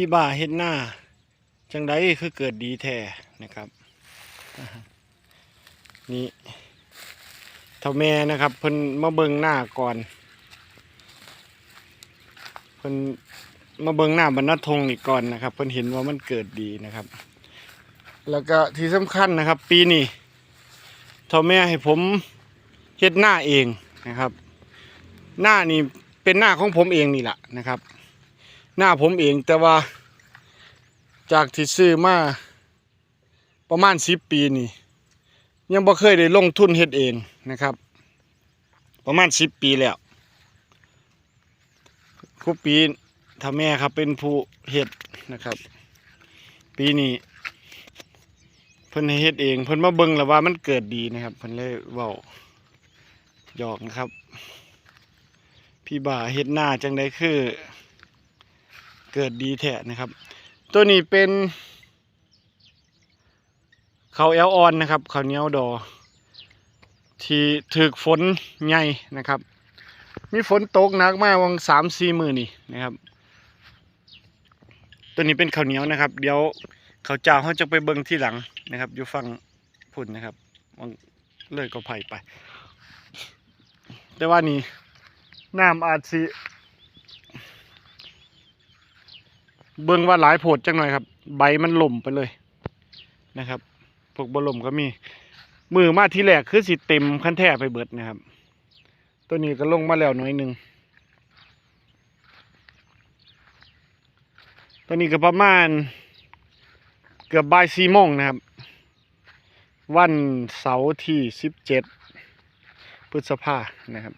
พี่บ่าเฮ็ดหน้า จังไดคือเกิดดีแท้นะครับ นี่เท่าแม่นะครับ เพิ่นมาเบิงหน้าก่อน เพิ่นมาเบิงหน้าบรรณทงนี่ก่อนนะครับ เพิ่นเห็นว่ามันเกิดดีนะครับ แล้วก็ที่สำคัญนะครับ ปีนี้เท่าแม่ให้ผมเฮ็ดหน้าเองนะครับ หน้านี่เป็นหน้าของผมเองนี่แหละนะครับ หน้าผมเองแต่ว่า จากที่ซื้อมาประมาณสิบปีนี่ยังบ่เคยได้ลงทุนเฮ็ดเองนะครับ ประมาณสิบปีแล้วครูปีถ้าแม่ครับเป็นผู้เฮ็ดนะครับ ปีนี้เพิ่นเฮ็ดเองเพิ่นมาเบิ่งแล้วว่ามันเกิดดีนะครับเพิ่นเลยเว้าหยอกนะครับ พี่บ่าเฮ็ดหน้าจังได้คือ เกิดดีแท้นะครับ ตัวนี้เป็นเขาแอลออนนะครับเขาเนียวดอ ที่ถึกฝนใหญ่นะครับ มีฝนตกหนักมากวังสามสี่มือนี่นะครับ ตัวนี้เป็นเขาเนียวนะครับ เดี๋ยวเขาเจ้าเขาจะไปเบิ่งที่หลังนะครับอยู่ฝั่งพุ่นนะครับวังเลยก็ไผ่ไป แต่ว่านี่น้ำอาจสิ เบิ่งว่าหลายโพดจังหน่อยครับ ใบมันหล่มไปเลยนะครับพวกบล่มก็มี มือมาที่แรกคือสิเต็มขั้นแท้ไปเบิดนะครับ ตัวนี้ก็ลงมาแล้วหน่อยหนึ่งตัวนี้ก็ประมาณเกือบบ่ายสี่โมงนะครับ วันเสาร์ที่สิบเจ็ดพฤษภานะครับ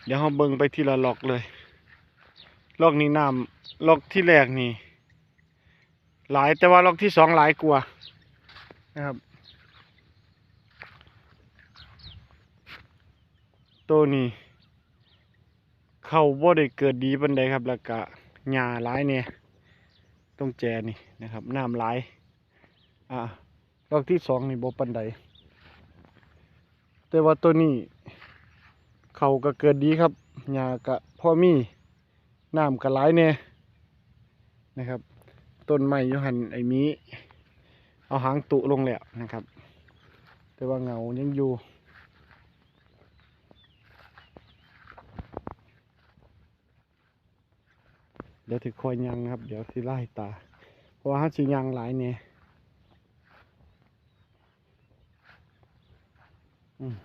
เดี๋ยวเราเบิ่งไปทีละล็อกเลยล็อกนี้น้ำล็อกที่แรกนี่หลายแต่ว่าล็อกที่สองหลายกว่านะครับ ตัวนี้ เข้าบ่ได้เกิดดีปานใดครับแล้วก็หญ้าหลายเนี่ยต้องแจนี่นะครับน้ำหลายอ่าล็อกที่สองนี่บ่ปานใดแต่ว่าตัวนี้ เขาก็เกิดดีครับหญ้าก็พ่อมีน้ำก็หลายแน่นะครับ ต้นไม้ยูหันไอ้มีเอาหางตุลงแล้วนะครับ แต่ว่าเงายังอยู่เดี๋ยวถือคอยยังครับ เดี๋ยวที่ไล่ตา เพราะว่าฮัสิยังหลายเนี่ยอืม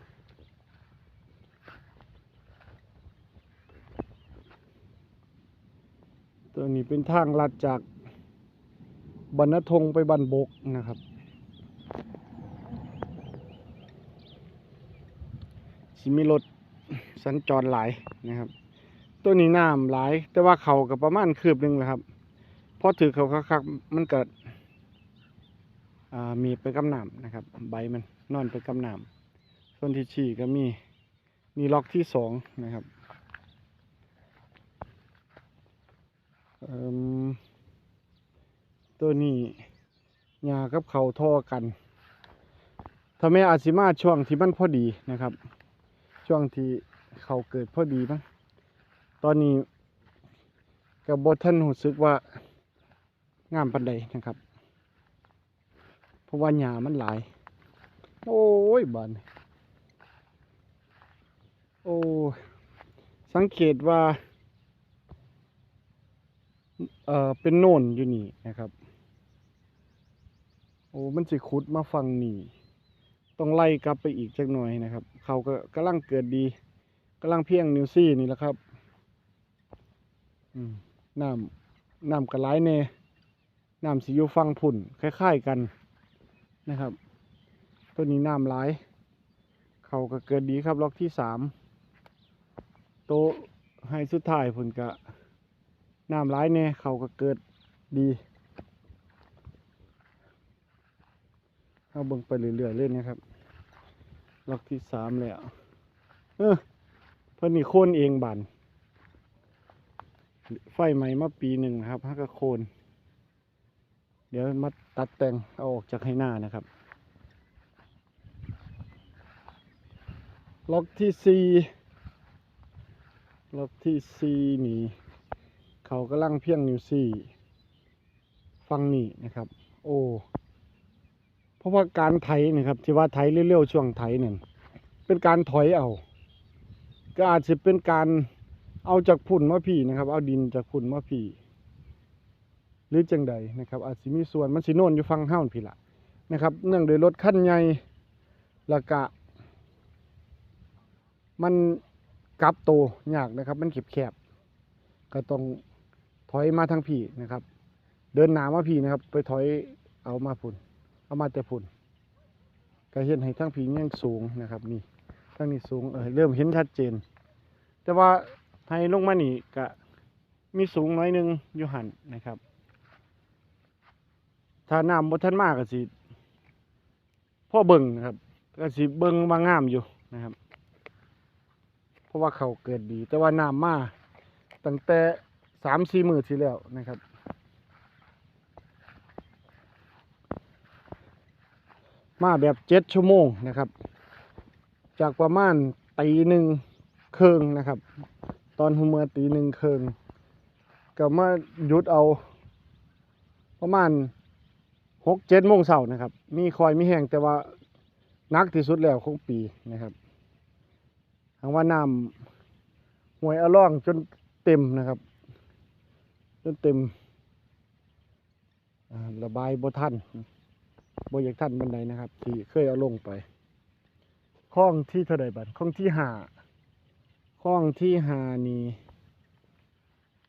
ตัวนี้ เป็นทางลัดจากบรรณทงไปบันบกนะครับ สิมีรถสัญจรหลายนะครับ ตัวนี้น้ำหลาย แต่ว่าเขากับประมาณคืบหนึ่งแหละครับพอถือเขาคักๆมันเกิดมีไปกำน้ำนะครับ ใบมันนอนไปกำน้ำส่วนที่ฉี่ก็มีนี่ล็อกที่สองนะครับ เอิ่ม ตัวนี้หญ้ากับเขาท่อกันทำให้อาจิมาช่วงที่มันพอดีนะครับ ช่วงที่เขาเกิดพอดีมั้งตอนนี้กับบท่านหูซึกว่างามปันใดนะครับ เพราะว่าหญ้ามันหลาย โอ้ยบานโอ้สังเกตว่า เอ่อเป็นโน่นอยู่นี่นะครับ โอ้มันสิขุดมาฟังนี่ต้องไล่กลับไปอีกจักหน่อยนะครับ เขาก็กำลังเกิดดีกำลังเพียงนิวซี่นี่แหละครับน้ำน้ำกระไรเนน้ำสิอยู่ฟังผุ่นคล้ายๆกันนะครับตัวนี้น้ำหลายเขาก็เกิดดีครับล็อกที่สามโตให้สุดท้ายผุ่นกะ น้ำร้ายแน่เขาก็เกิดดีเอาเบิ่งไปเรื่อยๆเล่นนะครับ ล็อกที่สามแล้วเออเพิ่นนี่โค่นเองบันไฟไหม้มาปีหนึ่งนะครับฮักก็โค่นเดี๋ยวมาตัดแต่งเอาออกจากให้หน้านะครับ ล็อกที่สี่รอบที่สี่นี่ เขากำลังเพียงนิวซี่ฟังนี่นะครับ โอ้เพราะว่าการไถนะครับที่ว่าไถเร็วๆช่วงไถนั่นเป็นการถอยเอา ก็อาจจะเป็นการเอาจากพุ่นมาพี่นะครับ เอาดินจากพุ่นมาพี่หรือจังใดนะครับ อาจจะมีส่วนมันสิโน่นอยู่ฟังห้าพี่ละนะครับ เนื่องโดยรถขั้นใหญ่ล้วก็มันกับโตยากนะครับ มันแคบก็ต้อง ถอยมาทางพี่นะครับ เดินหนามาพี่นะครับ ไปถอยเอามาพุ่นเอามาแต่พุ่นก็เห็นให้ทั้งผียังสูงนะครับ นี่ทั้งนี้สูงเออเริ่มเห็นชัดเจน แต่ว่าให้ลงมานี่ก็มีสูงน้อยหนึงอยู่หันนะครับ ถ้าน้ำบ่ทันมากก็สิพ่อเบิ่งนะครับก็สิเบิ่งว่างามอยู่นะครับ เพราะว่าเขาเกิดดี แต่ว่าน้ำมาตั้งแต่ สามสี่หมือที่แล้วนะครับมาแบบเจ็ดชั่วโมงนะครับ จากประมาณตีหนึ่งเคิงนะครับ ตอนหัวเมื่อตีหนึ่งเคิงก็มาหยุดเอา ประมาณหกเจ็ดโมงเช้านะครับ มีคอยมีแห้งแต่ว่านักที่สุดแล้วของปีนะครับทางว่าน้ำหวยอล่องจนเต็มนะครับ จนเต็มระบายบ่ทันบ่อยากท่านบันไดนะครับ ที่เคยเอาลงไปคลองที่เท่าใดบัดคลองที่หาคลองที่หานี่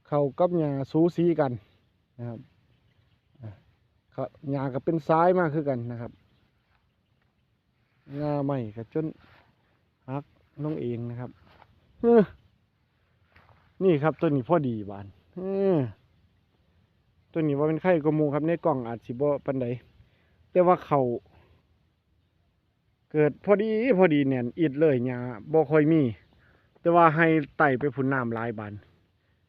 เขากับหญ้าสูสีกันนะครับเขาหญ้าก็เป็นซ้ายมากคือกันนะครับหญ้าใหม่ก็จนหักลงเองนะครับนี่ครับตัวนี้พอดีบานเออ ตัวนี้ว่าเป็นไข่กระมูครับในกล่องอาจสิบ่ปันใดแต่ว่าเขาเกิดพอดีพอดีเนี่ยอิดเลยหญ้าบ่ค่อยมี แต่ว่าให้ไต่ไปพุ่นน้ำลายบาน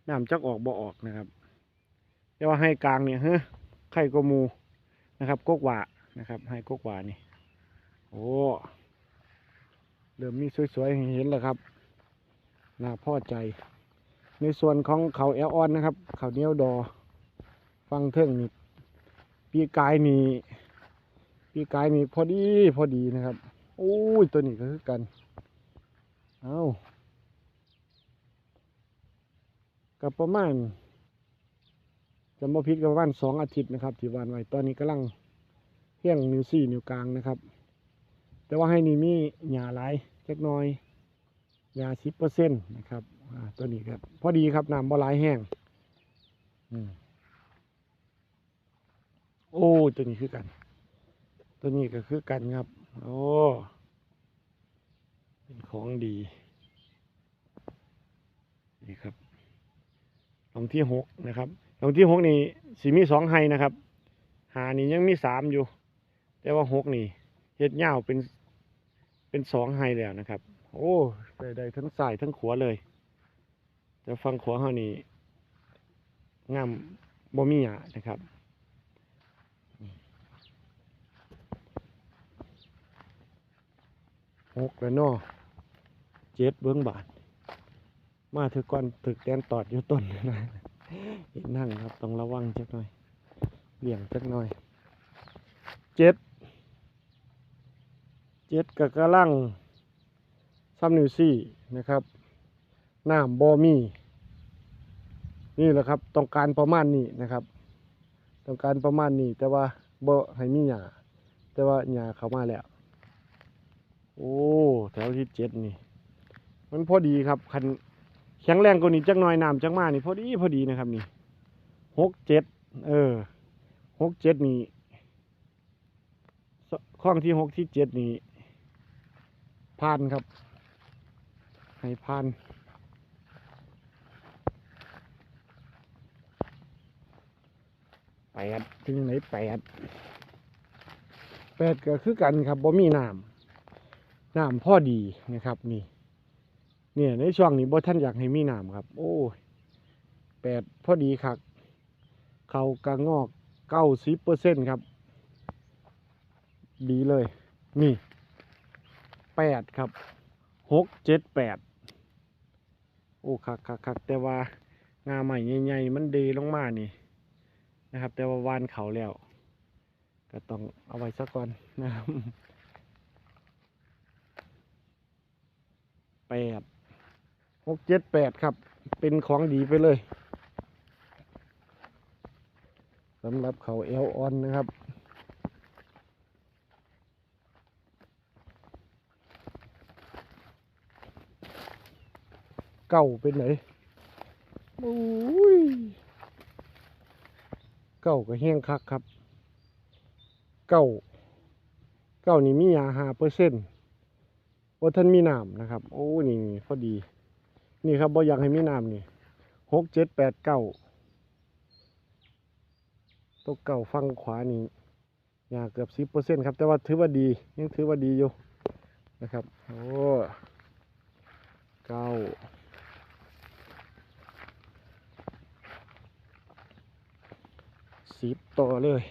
น้ำจักออกบ่ออกนะครับ แต่ว่าให้กลางเนี่ยเฮ้อไข่กว่าหมูนะครับกกหว่านะครับให้กกหว่านี่โอ้เริ่มมีสวยๆเห็นแล้วครับน่าพอใจ ในส่วนของเขาแอลออนนะครับ เขาเนี้ยวดอ ฟังเทิงนี่ปีกายนี่ปีกายนี่พอดีพอดีนะครับโอ้ยตัวนี้ก็คือกัน เอากับประมาณจำบ่ผิดกับประมาณสองอาทิตย์นะครับที่วานไว้ตอนนี้กำลังเพียงนิ้วสี่นิ้วกลางนะครับ แต่ว่าให้นี่มีหญ้าหลายเล็กน้อยหญ้าสิบเปอร์เซ็นต์นะครับตัวนี้ครับ พอดีครับน้ำบ่หลายแห้งอืม โอ้ตัวนี้คือกัน ตัวนี้ก็คือกันครับ โอ้ เป็นของดี นี่ครับหลองที่หกนะครับหลองที่หกนี่สีมีสองไฮนะครับ หานี่ยังมีสามอยู่ แต่ว่าหกนี่เฮ็ดยาเป็นเป็นสองไฮแล้วนะครับ โอ้ไปได้ทั้งสายทั้งขวเลยแต่ฟังขวเฮานี่งามบ่มีหยานะครับ หกแล้วเนาะเจ็ดเบื้องบาท มาถือก่อนถึกแตนตอดอยู่ต้นนะเห็นนั่งครับต้องระวังจักหน่อยเบี่ยงจักหน่อยเจ็ดเจ็ดกับกระลังซ้ำนิวซี่นะครับน้ำบอมีนี่แหละครับต้องการประมาณนี้นะครับ ต้องการประมาณนี้แต่ว่าบ่ให้มีหญ้าแต่ว่าหญ้าเข้ามาแล้ว โอ้แถวที่เจ็ดนี่ มันพอดีครับคันแข็งแรงกว่านี้จักหน่อยน้ำจักมานี่พอดีพอดีนะครับนี่หกเจ็ดเออหกเจ็ดนี่ข้องที่หกที่เจ็ดนี่พานครับ ให้พานแปดถึงไหนแปดแปดก็คือกันครับบ่มีน้ำ น้ำพอดีนะครับนี่เนี่ยในช่วงนี้บ่ท่านอยากให้มีน้ำครับ โอ้ยแปดพอดีครับเขากระงอกเก้าสิบเปอร์เซ็นครับ ดีเลย นี่แปดครับหกเจ็ดแปดโอ้คักคักคักแต่ว่างาใหม่ใหญ่ๆมันเดลงมานี่นะครับ แต่ว่าวานเขาแล้ว ก็ต้องเอาไว้ซะก่อนนะครับ แปดหกเจ็ดแปดครับ เป็นของดีไปเลยสำหรับเขาเอลออนนะครับเก่าเป็นไหนโอ้ยเก่าก็แห้งคักครับ เก่า เก่านี่มียาหาเปอร์เซ็นต์ ว่าท่านมีน้ำนะครับ โอ้นี่พอดี นี่ครับบ่อยากให้มีน้ำนี่หกเจ็ดแปดเก้าตัวเก่าฟังขวานี่ยาเกือบสิบเปอร์เซ็นต์ครับ แต่ว่าถือว่าดียังถือว่าดีอยู่นะครับ โอ้เก้าสิบต่อเลย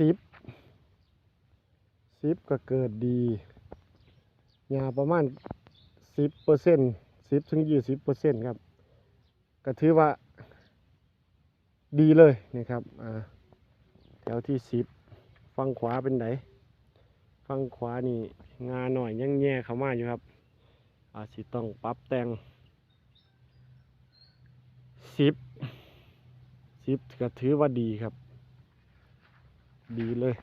สิบสิบก็เกิดดียาประมาณสิบเปอร์เซ็นต์สิบถึงยี่สิบเปอร์เซ็นต์ครับ ก็ถือว่าดีเลยนะครับอ่าแถวที่สิบฝั่งขวาเป็นไหนฝั่งขวานี่งาหน่อยยังแย่เข้ามาอยู่ครับ อาจสิต้องปรับแต่งสิบสิบก็ถือว่าดีครับ ดีเลย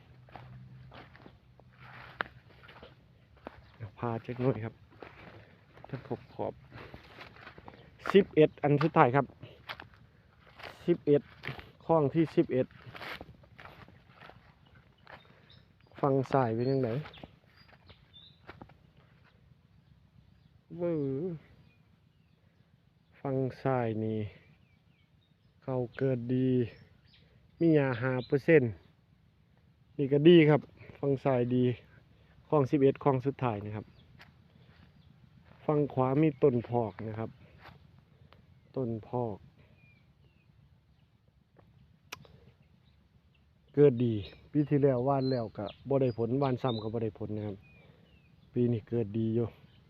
เดี๋ยวพาเช็คหน่อยครับถ้าขอบขอบสิบเอ็ดอันสุดท้ายครับสิบเอ็ดข้องที่สิบเอ็ดฟังสายเป็นยังไงเวอฟังซ้ายนี่ เขาเกิดดี มียาหาเปอร์เซ็นต์ นี่ก็ดีครับฟังซ้ายดีคลองสิบเอ็ดคลองสุดท้ายนะครับฟังขวามีต้นพอกนะครับ ต้นพอก เกิดดีปีที่แล้วว่านแล้วก็บ่ได้ผลว่านซ้ำก็บ่ได้ผลนะครับ ปีนี้เกิดดีอยู่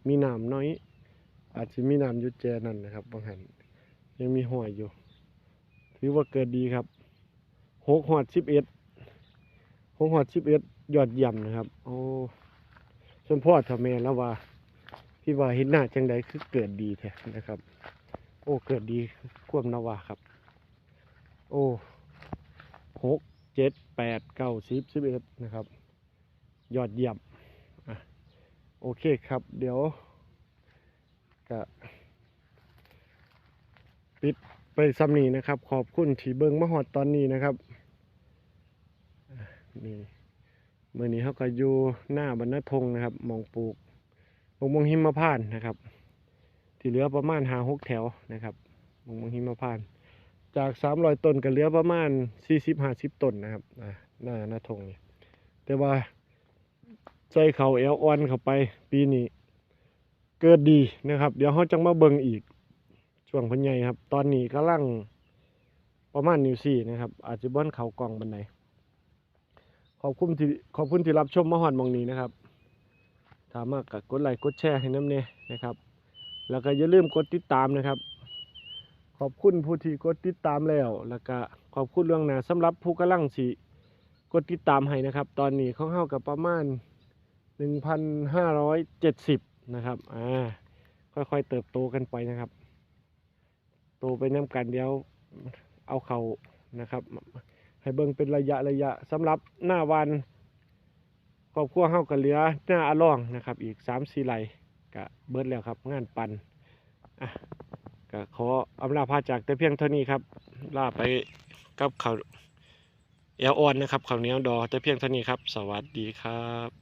มีน้ำน้อย อาจจะมีน้ำยุดแจนั่นนะครับบางหันยังมีหอยอยู่ ถือว่าเกิดดีครับหกหอดสิบเอ็ด หกหอดสิบเอ็ดยอดเยี่ยมนะครับ โอ้สมพ่อทำแม่แล้วว่า พี่ว่าเห็นหน้าจังใดคือเกิดดีแท้นะครับ โอ้เกิดดีควบนาวาครับ โอ้หกเจ็ดแปดเก้าสิบสิบเอ็ดนะครับ ยอดเยี่ยมโอเคครับ เดี๋ยวก็ปิดไปซ้ำนี้นะครับ ขอบคุณที่เบิงมาหอดตอนนี้นะครับ นี่เมื่อนี้เขาก็อยู่หน้าบรรณทงนะครับมองปลูกมงมงหิมพานนะครับ ที่เหลือประมาณหาหกแถวนะครับมงมงหิมพาน จากสามรอยต้นก็เหลือประมาณสี่สิบห้าสิบต้นนะครับหน้าหน้าทงนี่แต่ว่าใส่เขาเอลออนเข้าไปปีนี้เกิดดีนะครับ เดี๋ยวเขาจังมาเบิงอีกช่วงพันใหญ่ครับ ตอนนี้กำลังประมาณนิวซี่นะครับ อาจจะบ้านเขากองบันได ขอบคุณที่ขอบคุณที่รับชมมาหอดมองนี้นะครับถามมากกับกดไลค์กดแชร์ให้น้ำเนยนะครับ แล้วก็อย่าลืมกดติดตามนะครับ ขอบคุณผู้ที่กดติดตามแล้ว แล้วก็ขอบคุณเรื่องหนาสำหรับผู้กำลังสิกดติดตามให้นะครับ ตอนนี้เขาเข้ากับประมาณ 1,570 นะครับอ่าค่อยๆเติบโตกันไปนะครับ โตไปน้ำกันเดียวเอาเขานะครับ ให้เบิ่งเป็นระยะระยะสำหรับหน้าวันครอบครัวเฮากันเหลือหน้าอาล่องนะครับ อีกสามสี่ไร่ก็เบิดแล้วครับ งานปันอะก็ขออำลาพาจากแต่เพียงเท่านี้ครับ ลาไปกับเขาวเอลออนนะครับเขาวเหนียวดอแต่เพียงเท่านี้ครับ สวัสดีครับ